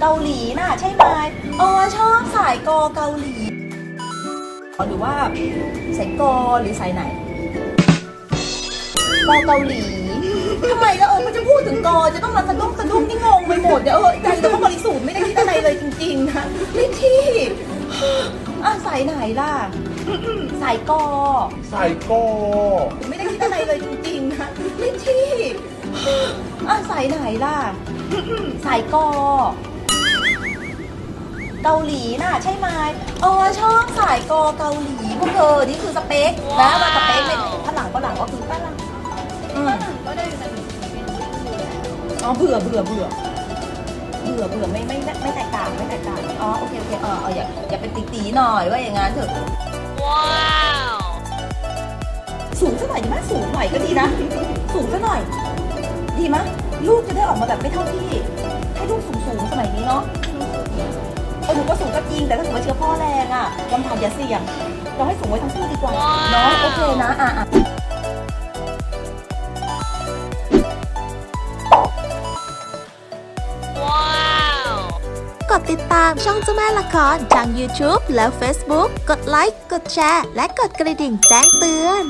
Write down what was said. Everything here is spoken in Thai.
เกาหลีน่ะใช่ไหมเออชอบสายกอเกาหลี หรือว่าสายกอหรือสายไหนกอเกาหลีทำไมแล้วเออมันจะพูดถึงกอจะต้องมาสะดุ้งสะดุ้งนี่งงไปหมดเดี๋ยวเออใจเราก็บริสุทธิ์ไม่ได้คิดอะไรเลยจริงๆนะนี่ที่อะสายไหนล่ะสายกอใส่กอไม่ได้คิดอะไรเลยจริงๆนะไม่ที่อะสายไหนล่ะสายกอ เกาหลีน่ะใช่ไหมเออชอบสายกอเกาหลีพวกเธอนี่คือสเปคนะมาสเปคเลยฝรั่งฝรั่งก็คือฝรั่งอืมก็ได้แต่หนูเป็นชื่ออยู่แล้วอ๋อเบื่อเบื่อเบื่อเบื่อเบื่อไม่ไม่ไม่ไม่แตกต่างไม่แตกต่างอ๋อโอเคโอเคเออเอออย่าอย่าเป็นตีตีๆหน่อยว่าอย่างงั้นเถอะว้าวสูงสักหน่อยดีไหมสูงหน่อยก็ดีนะ สูงสักหน่อย ดีไหมลูกจะได้ออกมาแบบไม่เท่าที่ หนูก็สูงก็จริง แต่ถ้าสมมติว่าเชื้อพ่อแรงอะลำพังอย่าเสี่ยง เราให้สูงไว้ทั้งคู่ดีกว่าเนาะโอเคนะอะอะว้าวกดติดตามช่องเจ้าแม่ละครทาง YouTube และ Facebook กดไลค์ กดแชร์ และกดกระดิ่งแจ้งเตือน